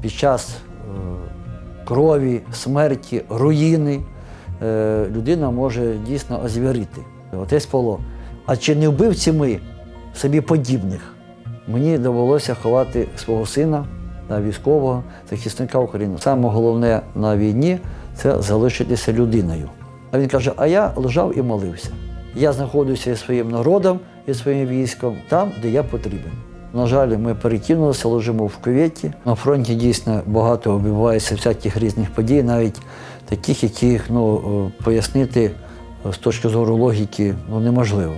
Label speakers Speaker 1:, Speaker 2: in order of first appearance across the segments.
Speaker 1: під час е, крові, смерті, руїни е, людина може дійсно озвірити. Отець Павло, а чи не вбивці ми собі подібних? Мені довелося ховати свого сина на військового захисника України. Саме головне на війні це залишитися людиною. А він каже: а я лежав і молився. Я знаходжуся зі своїм народом і своїм військом там, де я потрібен. На жаль, ми перекинулися, лежимо в кюветі. На фронті дійсно багато відбувається всяких різних подій, навіть таких, яких ну, е, пояснити е, з точки зору логіки ну, неможливо.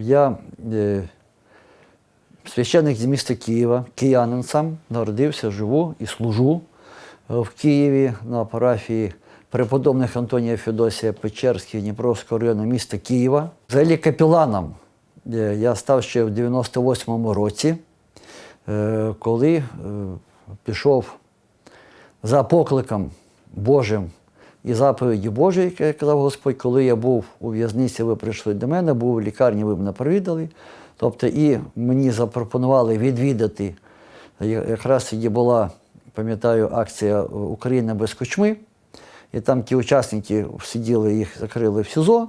Speaker 1: Я е, священник з міста Києва, киянин сам, народився, живу і служу е, в Києві на парафії преподобних Антонія Федосія Печерських Дніпровського району міста Києва. Взагалі капеланом е, я став ще в 98-му році, е, коли е, пішов за покликом Божим і заповіді Божої, як казав Господь, коли я був у в'язниці, ви прийшли до мене, був у лікарні, ви мене провідали. Тобто і мені запропонували відвідати. Якраз тоді була, пам'ятаю, акція Україна без кучми. І там ті учасники сиділи, їх закрили в СІЗО,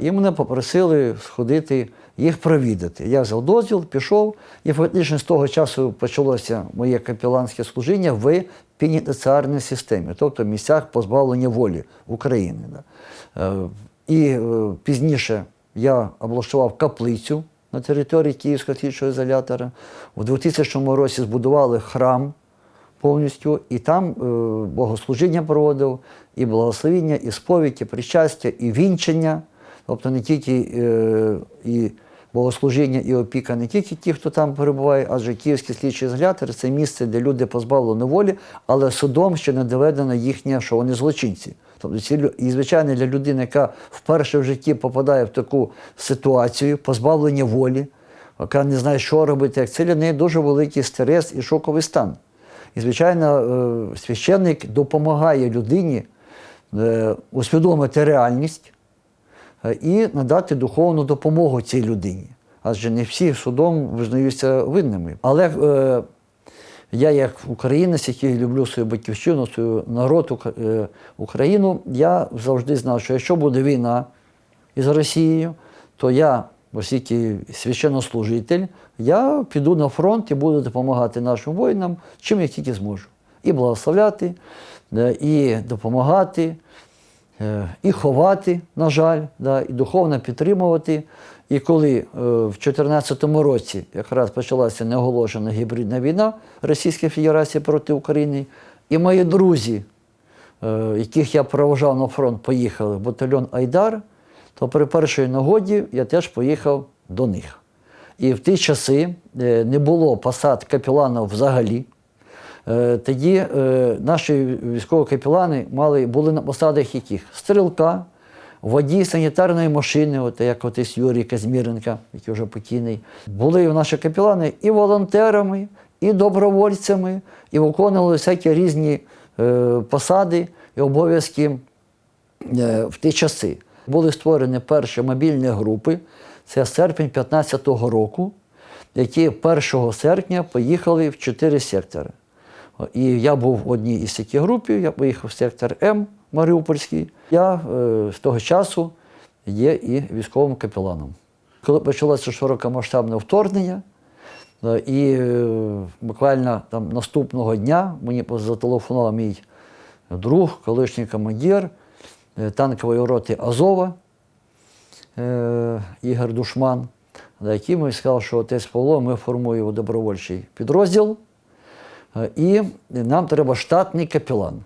Speaker 1: і мене попросили сходити їх провідати. Я взяв дозвіл, пішов, і фактично з того часу почалося моє капеланське служіння в пенітенціарній системі, тобто в місцях позбавлення волі України. Е, І е, пізніше я облаштував каплицю на території Київського слідчого ізолятора. У 2000 році збудували храм повністю, і там е, богослужіння проводив, і благословіння, і сповідь, і причастя, і вінчення. Тобто не тільки е, і богослужіння, і опіка не тільки ті, хто там перебуває, адже Київський слідчий ізолятор це місце, де люди позбавлені волі, але судом ще не доведено їхнє, що вони злочинці. Тобто і звичайно для людини, яка вперше в житті попадає в таку ситуацію, позбавлення волі, яка не знає, що робити, як це для неї дуже великий стрес і шоковий стан. І, звичайно, е, священник допомагає людині е, усвідомити реальність і надати духовну допомогу цій людині. Адже не всі судом визнаються винними. Але е, я, як українець, який люблю свою батьківщину, свою народ е, Україну, я завжди знав, що якщо буде війна із Росією, то я, оскільки священнослужитель, я піду на фронт і буду допомагати нашим воїнам, чим я тільки зможу. І благословляти, е, і допомагати, е, і ховати, на жаль, да, і духовно підтримувати. І коли е, в 2014 році якраз почалася неоголошена гібридна війна Російської Федерації проти України, і мої друзі, е, яких я проважав на фронт, поїхали в батальйон Айдар, то при першій нагоді я теж поїхав до них. І в ті часи е, не було посад капеланів взагалі. Е, Тоді е, наші військові капелани мали, були на посадах яких? Стрілка, водій санітарної машини, от як отець Юрій Казміренка, який вже покійний. Були наші капелани і волонтерами, і добровольцями, і виконували всякі різні е, посади і обов'язки в ті часи. Були створені перші мобільні групи, це серпень 2015 року, які 1 серпня поїхали в чотири сектори. І я був в одній із таких груп, я поїхав в сектор М Маріупольський. Я е, з того часу є і військовим капеланом. Коли почалося широкомасштабне вторгнення, е, і е, буквально там наступного дня мені зателефонував мій друг, колишній командир е, танкової роти Азова, е, Ігор Душман, який мені сказав, що отець Павло, ми формуємо добровольчий підрозділ, і нам треба штатний капелан.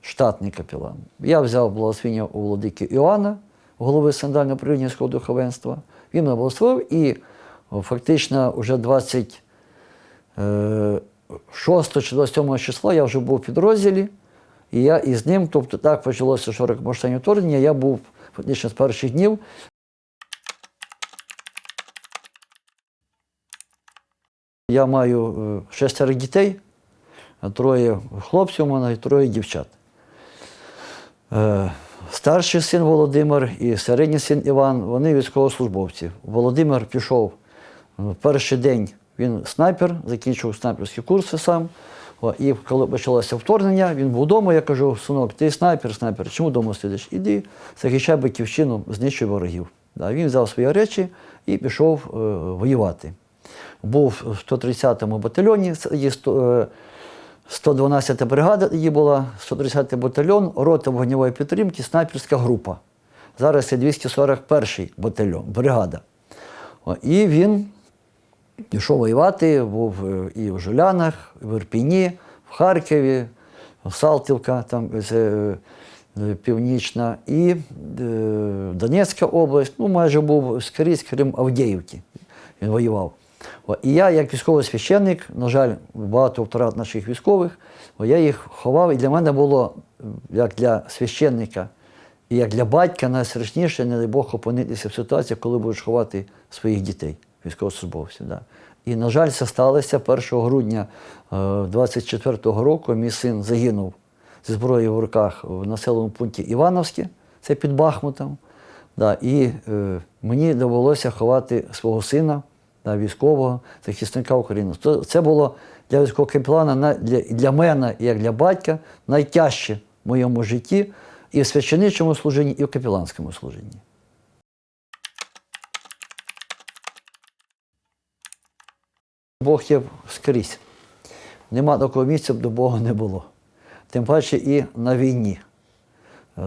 Speaker 1: Штатний капелан. Я взяв благословення у владики Іоанна, голови сандального українського духовенства. Він мене благословив і фактично вже 26 чи 27 числа я вже був в підрозділі, і я із ним, тобто так почалося широкомасштабне вторгнення, я був фактично з перших днів. Я маю е, шестеро дітей, троє хлопців у мене і троє дівчат. Е, Старший син Володимир і середній син Іван, вони військовослужбовці. Володимир пішов в перший день, він снайпер, закінчив снайперські курси сам. І коли почалося вторгнення, він був вдома, я кажу, синок, ти снайпер, снайпер, чому вдома сидиш? Іди, захищай батьківщину, знищуй ворогів. Да, він взяв свої речі і пішов е, воювати. Був в 130-му батальйоні, це є сто- е, 112 бригада тоді була, 130 батальйон, рота вогневої підтримки, снайперська група. Зараз це 241 батальйон, бригада. І він пішов воювати, був е, і в Жулянах, і в Ірпіні, в Харкові, в Салтівка, там це е, північна, і е, Донецька область, ну майже був скрізь, крім Авдіївки. Він воював. І я, як військовий священник, на жаль, багато втрат наших військових, о, я їх ховав, і для мене було, е, як для священника, і як для батька найстрашніше, не дай Бог, опинитися в ситуації, коли будеш ховати своїх дітей, військовослужбовців. Да. І, на жаль, це сталося 1 грудня 24-го року. Мій син загинув зі зброєю в руках в населеному пункті Івановське, це під Бахмутом. Да, і е, мені довелося ховати свого сина, військового захисника України. То Це було для військового капелана, для, для мене, як для батька, найтяжче в моєму житті і в священичому служінні, і в капеланському служінні. Бог є скрізь. Нема такого місця, де Бога не було. Тим паче і на війні.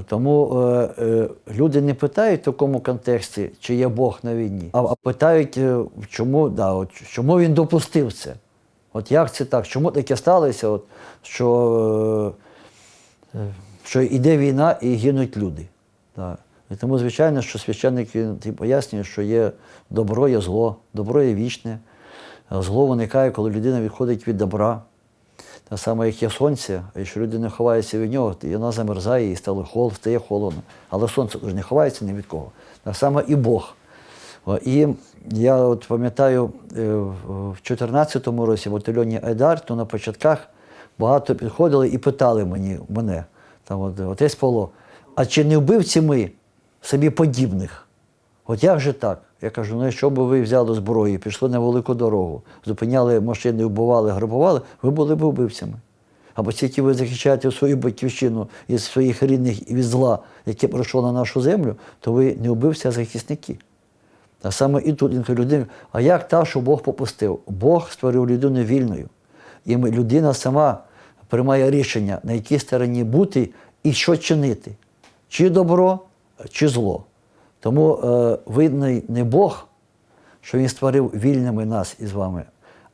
Speaker 1: Тому е, е, люди не питають в такому контексті, чи є Бог на війні, а, а питають, е, чому, да, от, чому він допустив це. От як це так? Чому таке сталося, от, що, е, е, що йде війна і гинуть люди? Да. І тому, звичайно, що священник пояснює, що є добро, є зло, добро є вічне, зло виникає, коли людина відходить від добра. Так само, як є сонце, якщо людина ховається від нього, то вона замерзає і стає холод, стає холодно. Але сонце ж не ховається ні від кого. Так само і Бог. І я от пам'ятаю, е, в 2014 році в батальйоні Айдар, то на початках багато підходили і питали мені, мене, там, от, отець Павло, а чи не вбивці ми собі подібних? От як же так? Я кажу, ну якщо б ви взяли зброю, пішли на велику дорогу, зупиняли машини, вбивали, грабували, ви були б вбивцями. Або тільки ви захищаєте свою батьківщину із своїх рідних і від зла, яке прийшло на нашу землю, то ви не вбивці, а захисники. А саме і тут інколи людина, а як так, що Бог попустив? Бог створив людину вільною. І людина сама приймає рішення, на якій стороні бути і що чинити, чи добро, чи зло. Тому е, видний не Бог, що Він створив вільними нас із вами,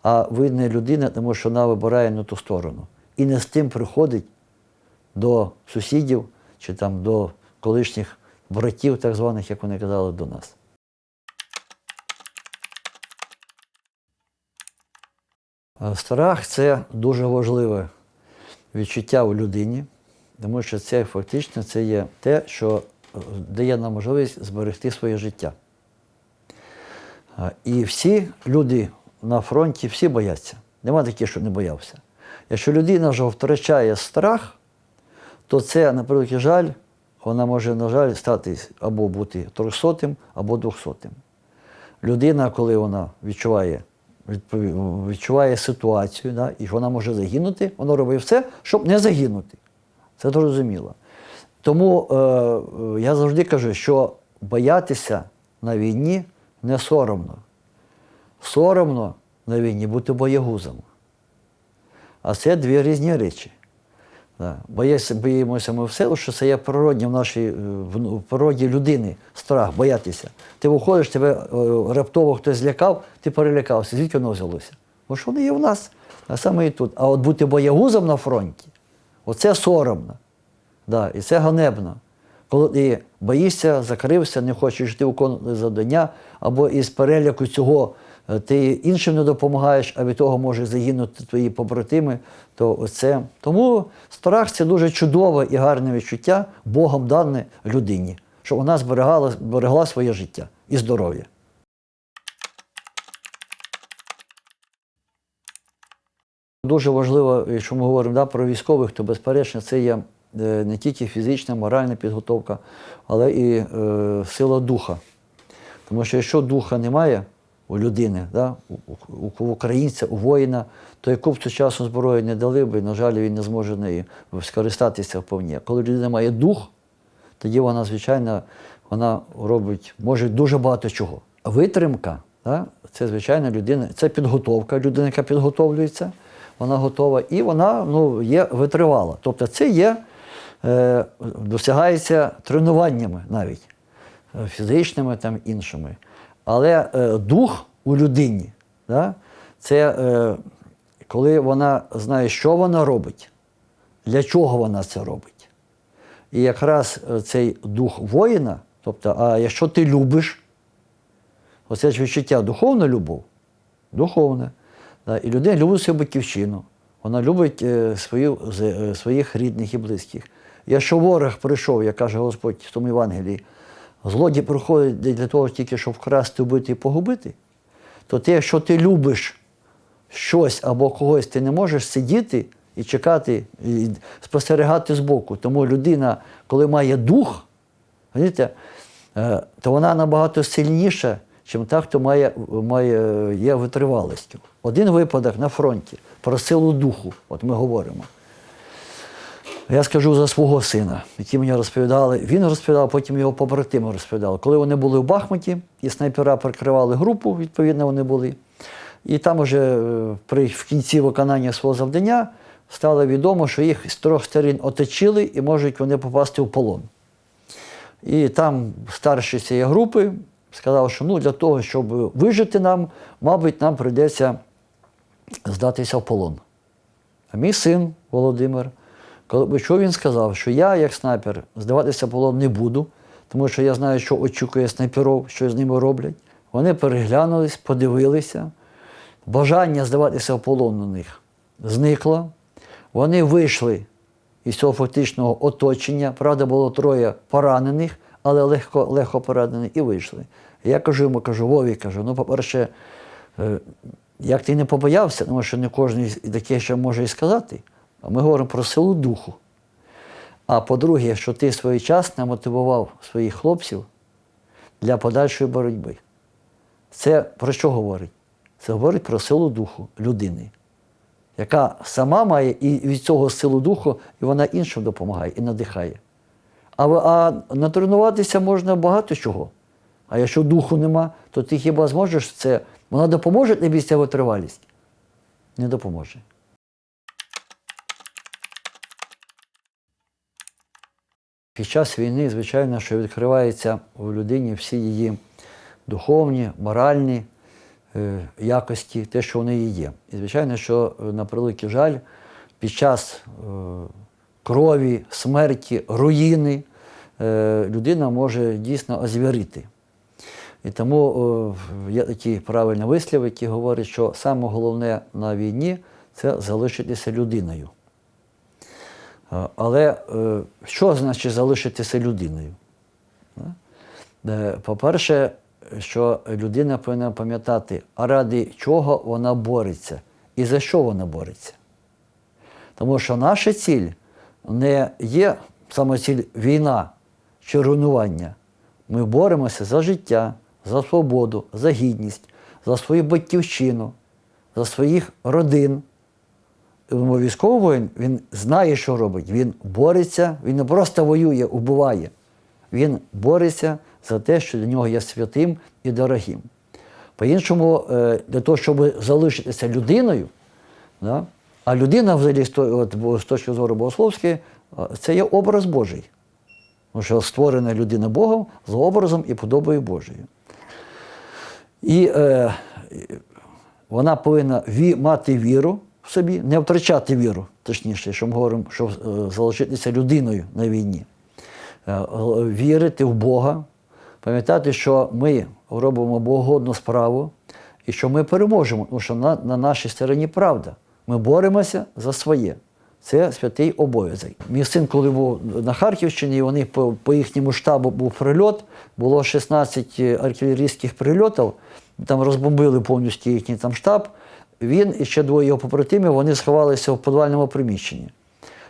Speaker 1: а видна людина, тому що вона вибирає на ту сторону. І не з тим приходить до сусідів чи там до колишніх братів, так званих, як вони казали, до нас. Е, Страх це дуже важливе відчуття у людині, тому що це фактично це є те, що дає нам можливість зберегти своє життя. І всі люди на фронті, всі бояться. Нема таких, що не боявся. Якщо людина вже втрачає страх, то це, на превеликий жаль, вона може, на жаль, стати або бути трьохсотим, або двохсотим. Людина, коли вона відчуває, відчуває ситуацію, да, і вона може загинути, вона робить все, щоб не загинути. Це зрозуміло. Тому е, е, я завжди кажу, що боятися на війні не соромно. Соромно на війні бути боягузом. А це дві різні речі. Да. Боїмося ми все, що це є природнє в нашій е, в природі людини, страх, боятися. Ти виходиш, тебе е, раптово хтось злякав, ти перелякався. Звідки воно взялося? Бо що воно є в нас, а саме і тут. А от бути боягузом на фронті, оце соромно. Да, і це ганебно. Коли ти боїшся, закрився, не хочеш йти виконувати завдання, або із переляку цього е, ти іншим не допомагаєш, а від того може загинути твої побратими, то це. Тому страх це дуже чудове і гарне відчуття, Богом дане людині, щоб вона зберегала, зберегла своє життя і здоров'я. Дуже важливо, якщо ми говоримо да, про військових, то безперечно це є не тільки фізична, моральна підготовка, але і е, сила духа. Тому що якщо духа немає у людини, да, у, українця, у воїна, то яку б сучасну зброю не дали би, на жаль, він не зможе нею скористатися вповні. Коли людина має дух, тоді вона, звичайно, вона робить, може дуже багато чого. Витримка, да, це звичайно людина, це підготовка, людина, яка підготовлюється, вона готова, і вона ну, є витривала. Тобто це є, досягається тренуваннями навіть, е, фізичними там іншими. Але е, дух у людині, да, це е, коли вона знає, що вона робить, для чого вона це робить. І якраз е, цей дух воїна, тобто, а якщо ти любиш, оце ж відчуття духовна любов, духовне. Да, і людина любить свою батьківщину, вона любить е, свою, е, своїх рідних і близьких. Якщо ворог прийшов, як каже Господь в тому Євангелії, злодій приходить для того тільки, щоб вкрасти, вбити і погубити, то ти, якщо ти любиш щось або когось, ти не можеш сидіти і чекати, і спостерігати збоку. Тому людина, коли має дух, розумієте, е, то вона набагато сильніша, ніж та, хто має, має, є витривалістю. Один випадок на фронті про силу духу, от ми говоримо. Я скажу за свого сина, який мені розповідали. Він розповідав, потім його побратими розповідали. Коли вони були в Бахмуті, і снайпера прикривали групу, відповідно, вони були. І там уже е, при, в кінці виконання свого завдання стало відомо, що їх з трьох сторін оточили і можуть вони попасти в полон. І там старший цієї групи сказав, що ну, для того, щоб вижити нам, мабуть, нам прийдеться здатися в полон. А мій син Володимир, коли що він сказав, що я, як снайпер, здаватися полон не буду, тому що я знаю, що очікує снайперов, що з ними роблять. Вони переглянулись, подивилися. Бажання здаватися в полон у них зникло. Вони вийшли із цього фактичного оточення. Правда, було троє поранених, але легко, легко поранені, і вийшли. Я кажу йому, кажу, Вові, кажу, ну, по-перше, е, як ти не побоявся, тому що не кожен таке ще може і сказати. А ми говоримо про силу духу. А по-друге, що ти своєчасно мотивував своїх хлопців для подальшої боротьби. Це про що говорить? Це говорить про силу духу людини, яка сама має і від цього силу духу, і вона іншим допомагає і надихає. А, а натренуватися можна багато чого. А якщо духу нема, то ти хіба зможеш це? Вона допоможе тобі ця витривалість? Не допоможе. Під час війни, звичайно, що відкриваються у людині всі її духовні, моральні е, якості, те, що в неї є. І, звичайно, що, е, на превеликий жаль, під час е, крові, смерті, руїни е, людина може дійсно озвірити. І тому е, є такі правильні вислів, які говорять, що саме головне на війні це залишитися людиною. Е, Але е, що значить залишитися людиною? Е, По-перше, що людина повинна пам'ятати, а ради чого вона бореться і за що вона бореться. Тому що наша ціль не є саме ціль війна чи руйнування. Ми боремося за життя, за свободу, за гідність, за свою батьківщину, за своїх родин. Військовий воїн він знає, що робить. Він бореться, він не просто воює, убиває. Він бореться за те, що для нього є святим і дорогим. По-іншому, е, для того, щоб залишитися людиною, да, А людина, взагалі, з з точки зору богословської, це є образ Божий. Тому що створена людина Богом за образом і подобою Божою. І е, вона повинна мати віру собі, не втрачати віру, точніше, що ми говоримо, що е, залишитися людиною на війні. Е, е, вірити в Бога, пам'ятати, що ми робимо богодну справу і що ми переможемо, тому що на, на нашій стороні правда. Ми боремося за своє. Це святий обов'язок. Мій син, коли був на Харківщині, вони по, по їхньому штабу був прильот, було 16 артилерійських прильотів, там розбомбили повністю їхній там штаб. Він і ще двоє його побратимів, вони сховалися в підвальному приміщенні.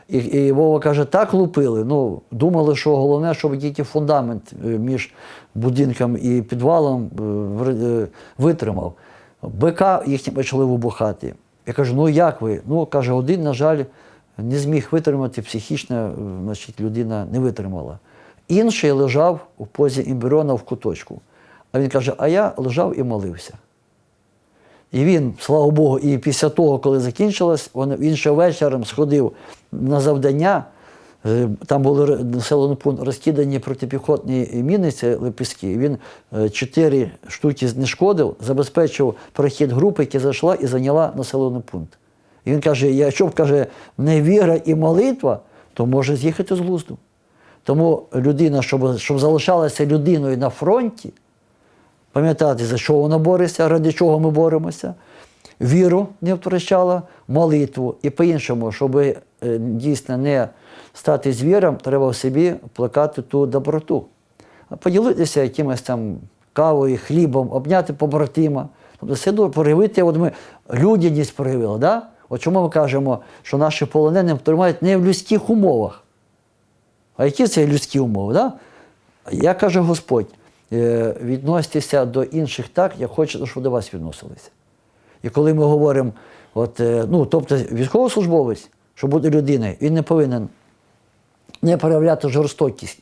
Speaker 1: І, і Вова каже, так лупили. Ну, думали, що головне, щоб тільки фундамент е, між будинком і підвалом е, е, витримав. БК їхні почали вибухати. Я кажу, ну як ви? Ну, каже, один, на жаль, не зміг витримати, психічно, значить, людина не витримала. Інший лежав у позі імбріона в куточку. А він каже, а я лежав і молився. І він, слава Богу, і після того, коли закінчилось, він, ще вечором сходив на завдання. Е, Там були населений пункт розкидані протипіхотні міни, це лепістки. Він е, чотири штуки знешкодив, забезпечив прохід групи, яка зайшла і зайняла населений пункт. І він каже: якщо б каже, не віра і молитва, то може з'їхати з глузду. Тому людина, щоб, щоб залишалася людиною на фронті, пам'ятати, за що вона бореться, ради чого ми боремося, віру не втрачала, молитву і по-іншому, щоб е, дійсно не стати звіром, треба в собі плекати ту доброту. Поділитися якимось там кавою, хлібом, обняти побратима. Тобто все проявити, от ми людяність проявили. Да? От чому ми кажемо, що наші полонені тримають не в людських умовах. А які це людські умови? Да? Я кажу Господь, е, відноситеся до інших так, як хочете, щоб до вас відносилися. І коли ми говоримо, от, е, ну, тобто військовослужбовець, щоб бути людиною, він не повинен не проявляти жорстокість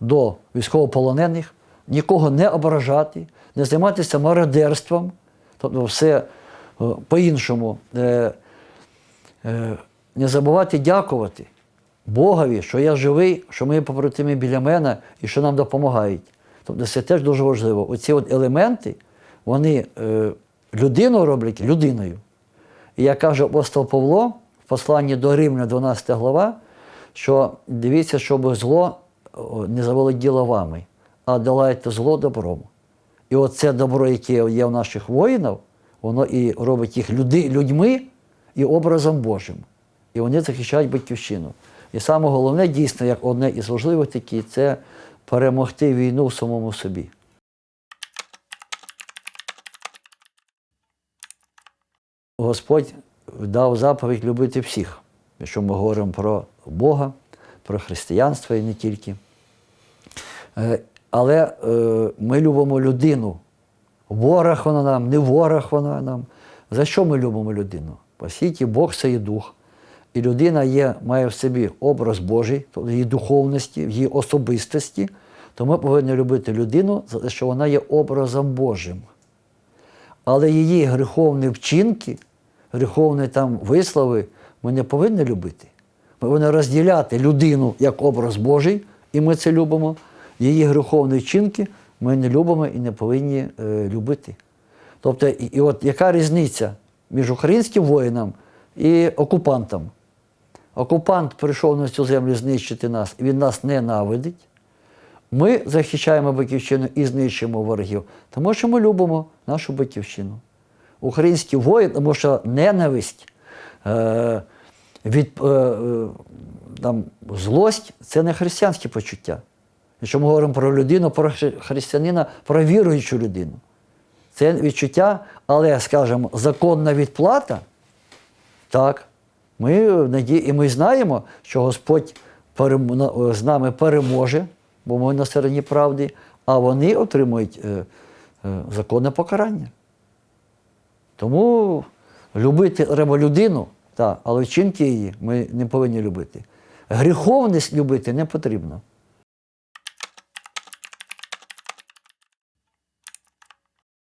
Speaker 1: до військовополонених, нікого не ображати, не займатися мародерством, тобто все е, по-іншому. Не забувати дякувати Богові, що я живий, що мої побратими біля мене і що нам допомагають. Тобто це теж дуже важливо. Оці от елементи, вони е, людину роблять людиною. І як каже апостол Павло в посланні до Римлян, 12 глава, що дивіться, щоб зло не заволоділо вами, а долайте зло добром. І оце добро, яке є в наших воїнів, воно і робить їх люди, людьми і образом Божим. І вони захищають батьківщину. І саме головне, дійсно, як одне із важливих таких, це перемогти війну в самому собі. Господь дав заповідь любити всіх, якщо ми говоримо про Бога, про християнство і не тільки. Е, Але е, ми любимо людину. Ворог вона нам, не ворог вона нам. За що ми любимо людину? Оскільки Бог це є дух. І людина є, має в собі образ Божий, тобто її духовності, в її особистості, то ми повинні любити людину, що вона є образом Божим. Але її гріховні вчинки, гріховні там вислови ми не повинні любити. Ми повинні розділяти людину як образ Божий, і ми це любимо. Її гріховні вчинки ми не любимо і не повинні е, любити. Тобто, і, і от яка різниця між українським воїном і окупантом? Окупант прийшов на цю землю знищити нас, і він нас ненавидить. Ми захищаємо батьківщину і знищуємо ворогів, тому що ми любимо нашу батьківщину. Український воїн, тому що ненависть, е, від, е, е, там, злость це не християнське почуття. Якщо ми говоримо про людину, про християнина, про віруючу людину. Це відчуття, але, скажімо, законна відплата, так, ми, наді... і ми знаємо, що Господь з нами переможе, бо ми на стороні правди, а вони отримують е, е, законне покарання. Тому любити треба людину, так, але вчинки її ми не повинні любити. Гріховність любити не потрібно.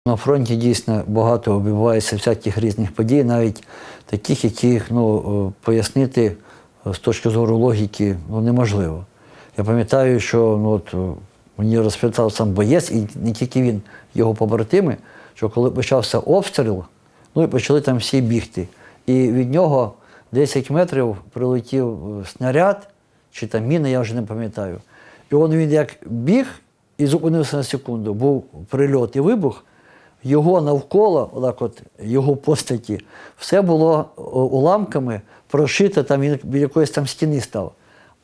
Speaker 1: На фронті дійсно багато відбувається всяких різних подій, навіть таких, яких ну, е, пояснити е, з точки зору логіки ну, неможливо. Я пам'ятаю, що ну, от, е, мені розповідав сам боєць, і не тільки він, його побратими, що коли почався обстріл, ну і почали там всі бігти. І від нього 10 метрів прилетів е, снаряд, чи там міна, я вже не пам'ятаю. І він, він як біг і зупинився на секунду, був прильот і вибух, його навколо, отак от, його постаті, все було уламками прошите, там він біля якоїсь там стіни став.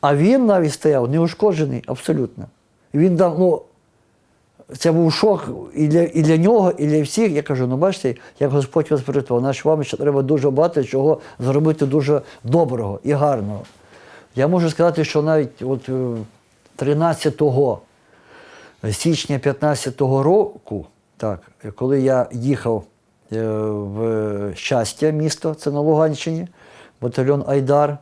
Speaker 1: А він навіть стояв неушкоджений абсолютно. Він дав, ну, це був шок і для, і для нього, і для всіх. Я кажу, ну бачите, як Господь вас порятував. Наш вам ще треба дуже багато чого зробити дуже доброго і гарного. Я можу сказати, що навіть от е, 13 січня 15-го року, так, коли я їхав е, в щастя, місто, це на Луганщині, батальйон Айдар.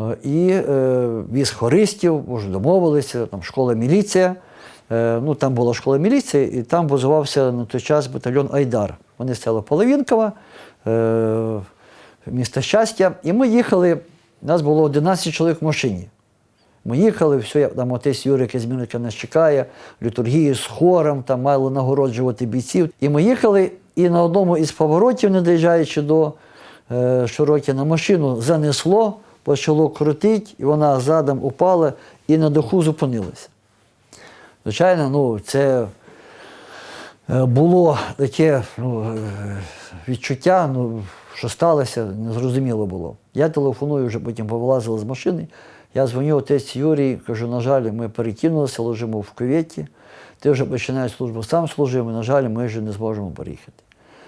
Speaker 1: Е, І е, віз хористів, вже домовилися, там школа міліція. Е, ну, там була школа міліції, і там базувався на той час батальйон Айдар. Вони стояли Половінкова, е, місто щастя. І ми їхали, нас було 11 чоловік в машині. Ми їхали, все, там отець Юрій Казмінка нас чекає, літургії з хором, там мали нагороджувати бійців. І ми їхали, і на одному із поворотів, не доїжджаючи до Широкіна, машину занесло, почало крутити, і вона задом упала і на даху зупинилася. Звичайно, ну, це е, було таке ну, е, відчуття, ну, що сталося, незрозуміло було. Я телефоную, вже потім повилазили з машини. Я дзвоню отець Юрій, кажу, на жаль, ми перекинулися, лежимо в кюветі. Ти вже починаєш службу, сам служив, і, на жаль, ми вже не зможемо приїхати.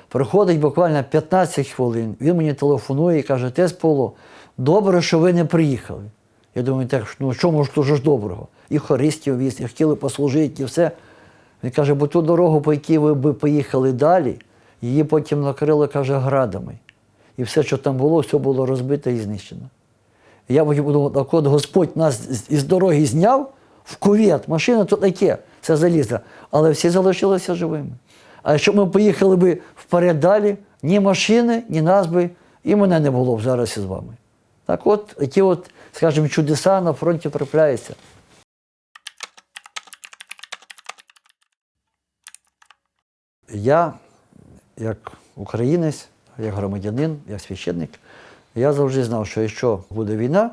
Speaker 1: Проходить буквально 15 хвилин, він мені телефонує і каже, отець Павло, добре, що ви не приїхали. Я думаю, так, ну що може дуже ж доброго? І хористів віз, і хотіли послужити, і все. Він каже, бо ту дорогу, по якій ви би поїхали далі, її потім накрили, каже, градами. І все, що там було, все було розбите і знищено. Я потім подумав, так от Господь нас із дороги зняв в кувет, машина то таке, це залізо, але всі залишилися живими. А якщо ми поїхали би вперед далі, ні машини, ні нас би, і мене не було б зараз із вами. Так от, які от, скажімо, чудеса на фронті трапляються. Я, як українець, як громадянин, як священник, я завжди знав, що якщо буде війна,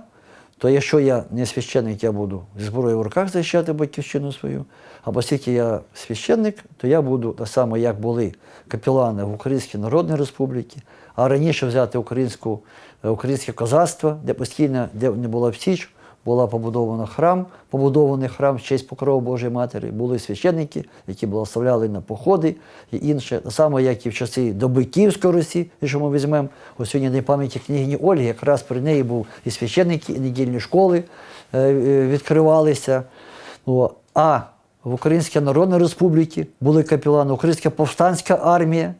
Speaker 1: то якщо я не священник, я буду зі зброєю в руках захищати батьківщину свою, або оскільки я священник, то я буду так само, як були капелани в Українській Народній Республіці, а раніше взяти українську, е, українське козацтво, де постійно, де не була всіч, була побудована храм, побудований храм в честь покрови Божої Матері, були священники, які благословляли на походи і інше. Само, як і в часи доби Київської Русі, якщо ми візьмемо, ось сьогодні день пам'яті княгині Ольги, якраз при неї був і священники, і недільні школи е, е, відкривалися. А в Українській Народній Республіці були капелани, Українська повстанська армія,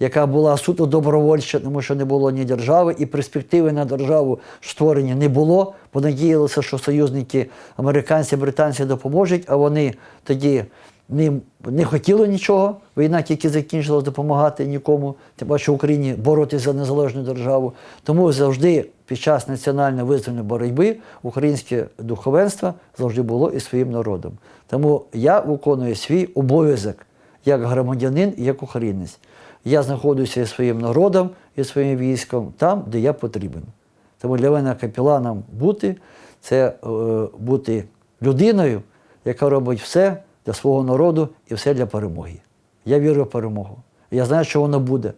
Speaker 1: яка була суто добровольча, тому що не було ні держави, і перспективи на державу створення не було. Понадіялися, що союзники американці, британці допоможуть, а вони тоді не, не хотіли нічого. Війна тільки закінчилась допомагати нікому, тим паче Україні боротися за незалежну державу. Тому завжди під час національно визвольної боротьби українське духовенство завжди було і своїм народом. Тому я виконую свій обов'язок як громадянин як українець. Я знаходжуся зі своїм народом і своїм військом там, де я потрібен. Тому для мене капеланом бути це е, бути людиною, яка робить все для свого народу і все для перемоги. Я вірю в перемогу. Я знаю, що воно буде.